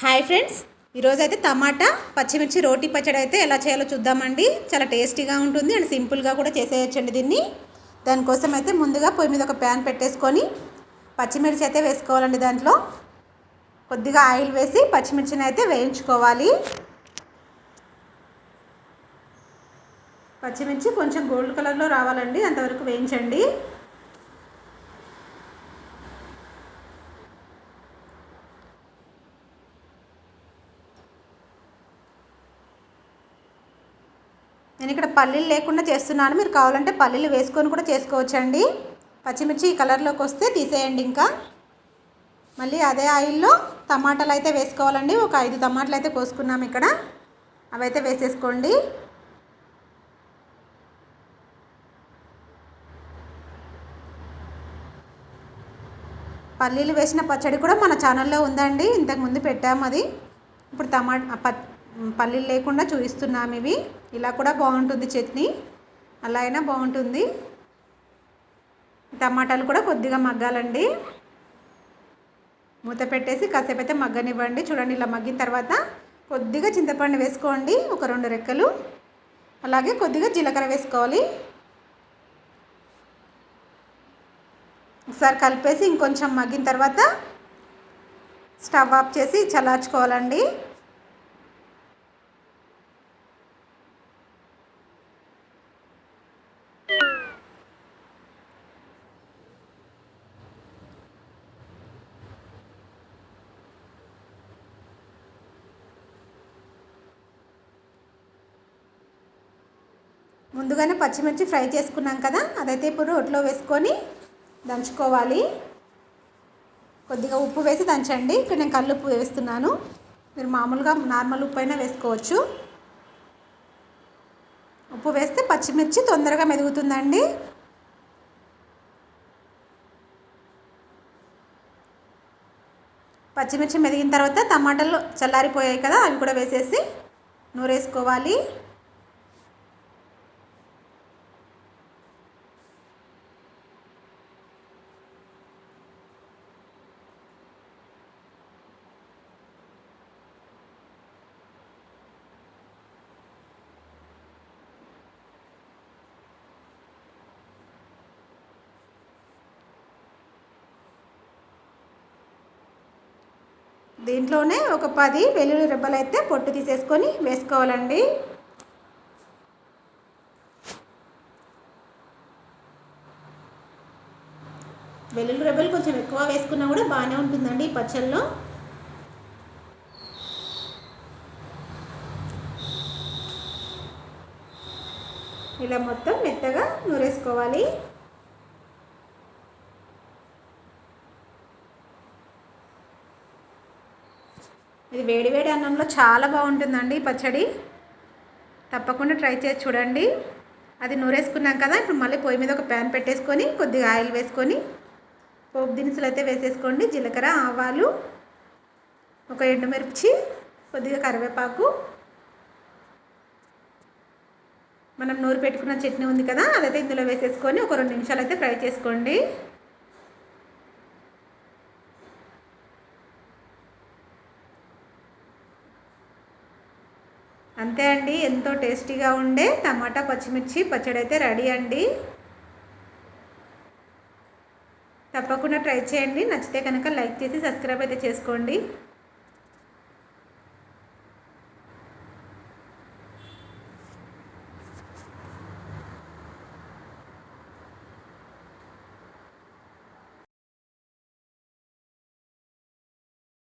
Hi friends. ఈరోజు అయితే టమాటా పచ్చిమిర్చి రోటీ పచ్చడి అయితే ఎలా చేయాలో చూద్దామండి. చాలా టేస్టీగా ఉంటుంది అండ్ సింపుల్గా కూడా చేసేయచ్చండి దీన్ని. దానికోసం అయితే ముందుగా పొయ్యి మీద ఒక ప్యాన్ పెట్టేసుకొని పచ్చిమిర్చి అయితే వేసుకోవాలండి దాంట్లో. కొద్దిగా ఆయిల్ వేసి పచ్చిమిర్చిని అయితే వేయించుకోవాలి. పచ్చిమిర్చి కొంచెం గోల్డ్ కలర్లో రావాలండి అంతవరకు వేయించండి. నేను ఇక్కడ పల్లీలు లేకుండా చేస్తున్నాను. మీరు కావాలంటే పల్లీలు వేసుకొని కూడా చేసుకోవచ్చండి. పచ్చిమిర్చి ఈ కలర్లోకి వస్తే తీసేయండి ఇంకా. మళ్ళీ అదే ఆయిల్లో టమాటాలు అయితే వేసుకోవాలండి. ఒక ఐదు టమాటాలు అయితే కోసుకున్నాము ఇక్కడ. అవైతే వేసేసుకోండి. పల్లీలు వేసిన పచ్చడి కూడా మన ఛానల్లో ఉందండి. ఇంతకుముందు పెట్టాము అది. ఇప్పుడు టమాటా పల్లీలు లేకుండా చూపిస్తున్నాము ఇవి. ఇలా కూడా బాగుంటుంది చట్నీ. అలా అయినా బాగుంటుంది. టమాటాలు కూడా కొద్దిగా మగ్గాలండి. మూత పెట్టేసి కాసేపు అయితే మగ్గనివ్వండి. చూడండి ఇలా మగ్గిన తర్వాత కొద్దిగా చింతపండు వేసుకోండి. ఒక రెండు రెక్కలు. అలాగే కొద్దిగా జీలకర్ర వేసుకోవాలి. ఒకసారి కలిపేసి ఇంకొంచెం మగ్గిన తర్వాత స్టవ్ ఆఫ్ చేసి చల్లార్చుకోవాలండి. ముందుగానే పచ్చిమిర్చి ఫ్రై చేసుకున్నాం కదా అదైతే ఇప్పుడు రొట్లో వేసుకొని దంచుకోవాలి. కొద్దిగా ఉప్పు వేసి దంచండి. ఇక్కడ నేను కళ్ళు ఉప్పు వేస్తున్నాను. మీరు మామూలుగా నార్మల్ ఉప్పు అయినా వేసుకోవచ్చు. ఉప్పు వేస్తే పచ్చిమిర్చి తొందరగా మెదుగుతుందండి. పచ్చిమిర్చి మెదిగిన తర్వాత టమాటాలు చల్లారిపోయాయి కదా అవి కూడా వేసేసి నూరేసుకోవాలి. దీంట్లోనే ఒక పది వెల్లుల్లి రెబ్బలు అయితే పొట్టు తీసేసుకొని వేసుకోవాలండి. వెల్లుల్లి రెబ్బలు కొంచెం ఎక్కువ వేసుకున్నా కూడా బాగానే ఉంటుందండి ఈ పచ్చళ్ళలో ఇలా మొత్తం మెత్తగా నూరేసుకోవాలి. ఇది వేడివేడి అన్నంలో చాలా బాగుంటుందండి పచ్చడి. తప్పకుండా ట్రై చేసి చూడండి. అది నూరేసుకున్నాం కదా ఇప్పుడు మళ్ళీ పొయ్యి మీద ఒక ప్యాన్ పెట్టేసుకొని కొద్దిగా ఆయిల్ వేసుకొని పోపు దినుసులు అయితే వేసేసుకోండి. జీలకర్ర ఆవాలు ఒక ఎండుమిర్చి కొద్దిగా కరివేపాకు. మనం నూరు పెట్టుకున్న చట్నీ ఉంది కదా అదైతే ఇందులో వేసేసుకొని ఒక రెండు నిమిషాలు అయితే ఫ్రై చేసుకోండి. అంతే అండి. ఎంతో టేస్టీగా ఉండే టమాటా పచ్చిమిర్చి పచ్చడి అయితే రెడీ అండి. తప్పకుండా ట్రై చేయండి. నచ్చితే కనుక లైక్ చేసి సబ్స్క్రైబ్ అయితే చేసుకోండి.